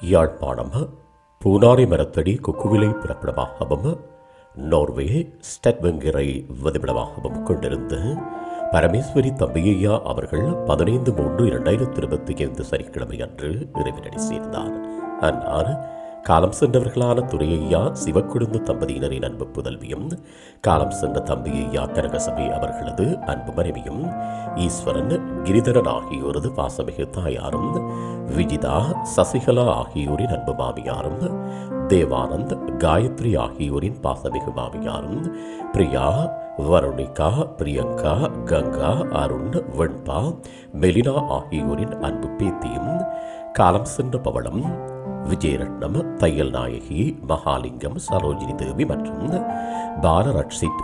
யாழ்ப்பாணம் பூனாரி மரத்தடி கொக்குவிலை பிறப்பிடமாகவும் நோர்வே ஸ்டட்வெங்கரை வதிவிடமாகவும் கொண்டிருந்த பரமேஸ்வரி தம்பியையா அவர்கள் பதினைந்து மூன்று இரண்டாயிரத்தி இருபத்தி ஐந்து சனிக்கிழமை அன்று இறைவனடி சேர்ந்தார். அன்னார் காலம் சென்றவர்களான துரையையா சிவக்குழுந்து தம்பதியினரின் அன்பு புதல்வியும் காலம் சென்ற தம்பியையா கனகசபை அவர்களது அன்பு மனைவியும் ஈஸ்வரன் கிரிதரன் ஆகியோரது பாசமிகு தாயாரும் விஜிதா சசிகலா ஆகியோரின் அன்பு மாமியாரும் தேவானந்த் காயத்ரி ஆகியோரின் பாசமிகு மாமியாரும் பிரியா வருணிகா பிரியங்கா கங்கா அருண் வெண்பா மெலினா ஆகியோரின் அன்பு பேத்தியும் காலம் சென்ற பவளம் விஜயரட்னம் தையல் நாயகி மகாலிங்கம் சரோஜினி தேவி மற்றும் பாலரட்சித்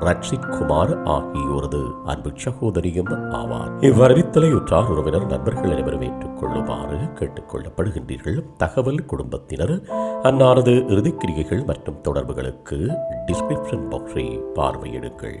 ரட்சித் குமார் ஆகியோரது அன்பு சகோதரியும் ஆவார். இவ்வரவித்தலை உற்றார் உறவினர் நண்பர்கள் அனைவரும் ஏற்றுக்கொள்ளுமாறு கேட்டுக்கொள்ளப்படுகின்றீர்கள். தகவல் குடும்பத்தினர் அன்னாரது இறுதிக்கிரிகைகள் மற்றும் தொடர்புகளுக்கு டிஸ்கிரிப்ஷன் பாக்ஸை பார்வையிடுங்கள்.